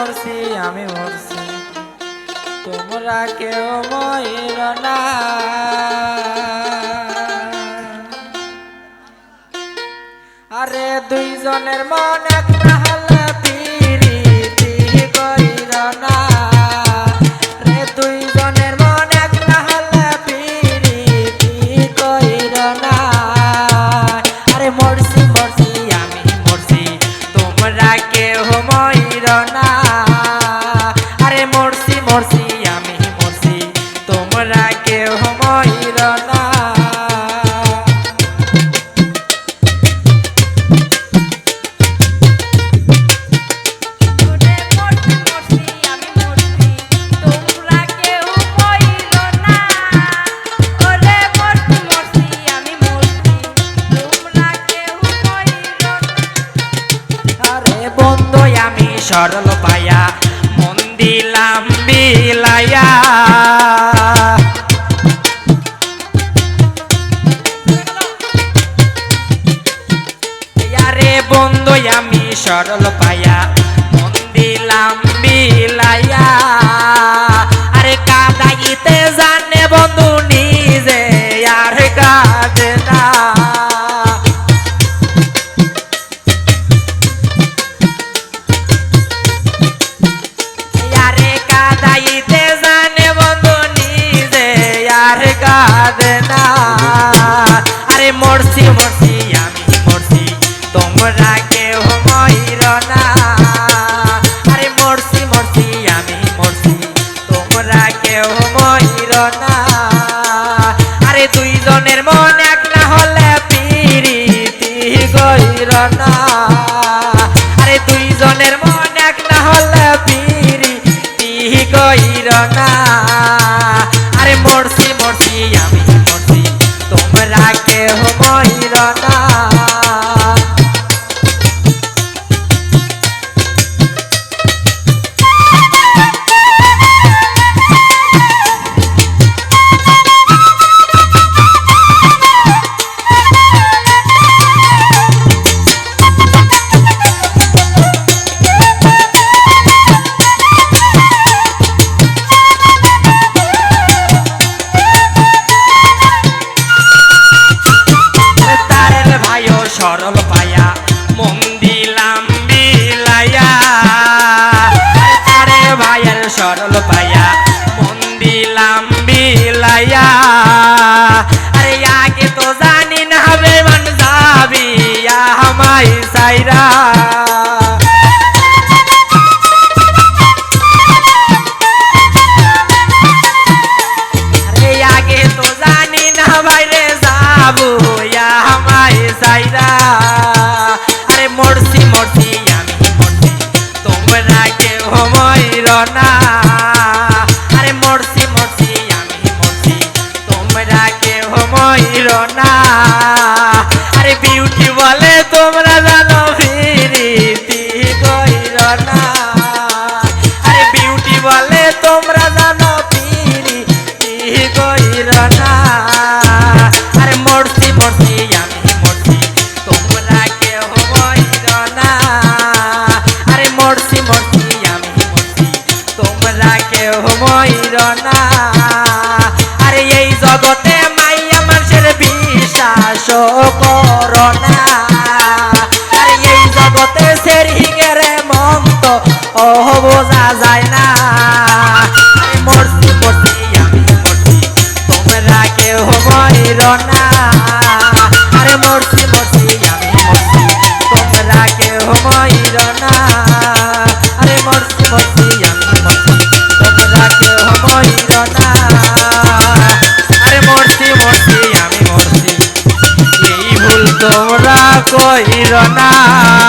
মরছি আমি মরছি। তোমরা কেউ মহিল না। আরে দুইজনের মন একটা সরল পায়া মন বিলায়া। বন্ধু আমি সরল পায়া মন বিলায়া। না আরে দুইজনের মন এক না হলে পিরি কইর না। সরল পায়া মন্দি লাম্বি লায়া আরে ভাইয়ের সরল পায়া মরছি মরছি, আমি মরছি। তোমরা কেউ ময়ূর না। আরে মরছি মরছি, আমি মরছি। তোমরা কেউ ময়ূর না। আরে বিউটি বলে তোমরা জানো, ফিরিতি কইর না। কেউ ময়ূর না এই জগতে মাইয়া মানুষের বিশ্বাস করোনা। আরে এই জগতে সেরিঙের মন্ত ও বোঝা যায় কইর না।